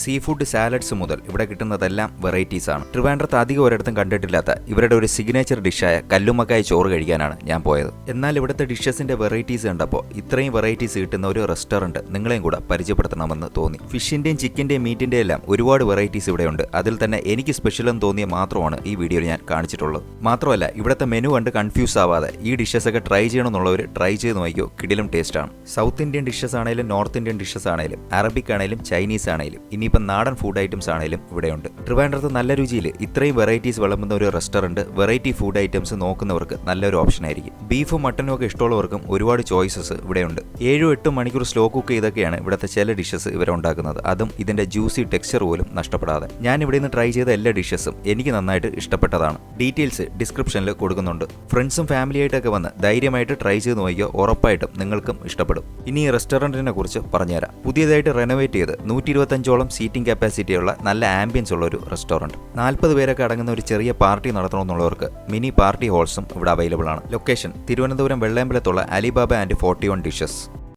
Sea food salads മുതൽ ഇവിടെ കിട്ടുന്നതെല്ലാം varieties ആണ്. ട്രിവാൻഡ്രത്ത് അധികം ഒരിടത്തും കണ്ടിട്ടില്ലാത്ത ഇവരുടെ ഒരു സിഗ്നേച്ചർ ഡിഷായ കല്ലുമ്മക്കായ ചോറ് കഴിക്കാനാണ് ഞാൻ പോയത്. എന്നാൽ ഇവിടുത്തെ ഡിഷസിന്റെ വെറൈറ്റീസ് കണ്ടപ്പോൾ ഇത്രയും വെറൈറ്റീസ് കിട്ടുന്ന ഒരു റെസ്റ്റോറന്റ് നിങ്ങളെയും കൂടെ പരിചയപ്പെടുത്തണമെന്ന് തോന്നി. ഫിഷിന്റെയും ചിക്കന്റെയും മീറ്റിന്റെയും എല്ലാം ഒരുപാട് വെറൈറ്റീസ് ഇവിടെയുണ്ട്. അതിൽ തന്നെ എനിക്ക് സ്പെഷ്യൽ എന്ന് തോന്നിയ മാത്രമാണ് ഈ വീഡിയോയിൽ ഞാൻ കാണിച്ചിട്ടുള്ളത്. മാത്രമല്ല ഇവിടുത്തെ മെനു കണ്ട് കൺഫ്യൂസ് ആവാതെ ഈ ഡിഷസ് ഒക്കെ ട്രൈ ചെയ്യണമെന്നുള്ളവർ ട്രൈ ചെയ്ത് നോക്കിയോ കിടിലും ടേസ്റ്റ് ആണ്. സൗത്ത് ഇന്ത്യൻ ഡിഷസ് ആണെങ്കിലും നോർത്ത് ഇന്ത്യൻ ഡിഷസ് ആണെങ്കിലും അറബിക് ആണെങ്കിലും ചൈനീസ് ആണെങ്കിലും ഇനിയിപ്പം നാടൻ ഫുഡ് ഐറ്റംസ് ആണെങ്കിലും ഇവിടെയുണ്ട്. ട്രിവാൻഡ്രത്ത് നല്ല രുചിയിൽ ഇത്രയും വെറൈറ്റീസ് വിളമ്പുന്ന ഒരു റെസ്റ്റോറന്റ് വെറൈറ്റി ഫുഡ് ഐറ്റംസ് നോക്കുന്നവർക്ക് നല്ലൊരു ഓപ്ഷൻ ആയിരിക്കും. ബീഫും മട്ടനും ഒക്കെ ഇഷ്ടമുള്ളവർക്കും ഒരുപാട് ചോയ്സസ് ഇവിടെയുണ്ട്. ഏഴും എട്ടും മണിക്കൂർ സ്ലോ കുക്ക് ചെയ്തൊക്കെയാണ് ഇവിടുത്തെ ചില ഡിഷസ് ഇവരുണ്ടാക്കുന്നത് അതും ഇതിന്റെ ജ്യൂസി ടെക്സ്ചർ പോലും നഷ്ടപ്പെടാതെ. ഞാൻ ഇവിടെ നിന്ന് ട്രൈ ചെയ്ത എല്ലാ ഡിഷസും എനിക്ക് നന്നായിട്ട് ഇഷ്ടപ്പെട്ടതാണ്. ഡീറ്റെയിൽസ് ഡിസ്ക്രിപ്ഷനിൽ കൊടുക്കുന്നുണ്ട്. ഫ്രണ്ട്സും ഫാമിലിയായിട്ടൊക്കെ വന്ന് ധൈര്യമായിട്ട് ട്രൈ ചെയ്ത് നോക്കിയോ ഉറപ്പായിട്ടും നിങ്ങൾക്കും ഇഷ്ടപ്പെടും. ഇനി ഈ റെസ്റ്റോറന്റിനെ കുറിച്ച് പറഞ്ഞുതരാം. പുതിയതായിട്ട് റെനോവേറ്റ് ചെയ്ത് നൂറ്റി ഇരുപത്തഞ്ചോളം സീറ്റിംഗ് കപ്പാസിറ്റി ഉള്ള നല്ല ആംബിയൻസ് ഉള്ള ഒരു റെസ്റ്റോറന്റ്. നാൽപ്പത് പേരൊക്കെ അടങ്ങുന്ന ഒരു ചെറിയ പാർട്ടി നടത്തണമെന്നുള്ളവർക്ക് മിനി പാർട്ടി ഹോൾസും ഇവിടെ അവൈലബിൾ ആണ്. Location Thiruvananthapuram വെള്ളയമ്പലത്തുള്ള Alibaba and forty one dishes.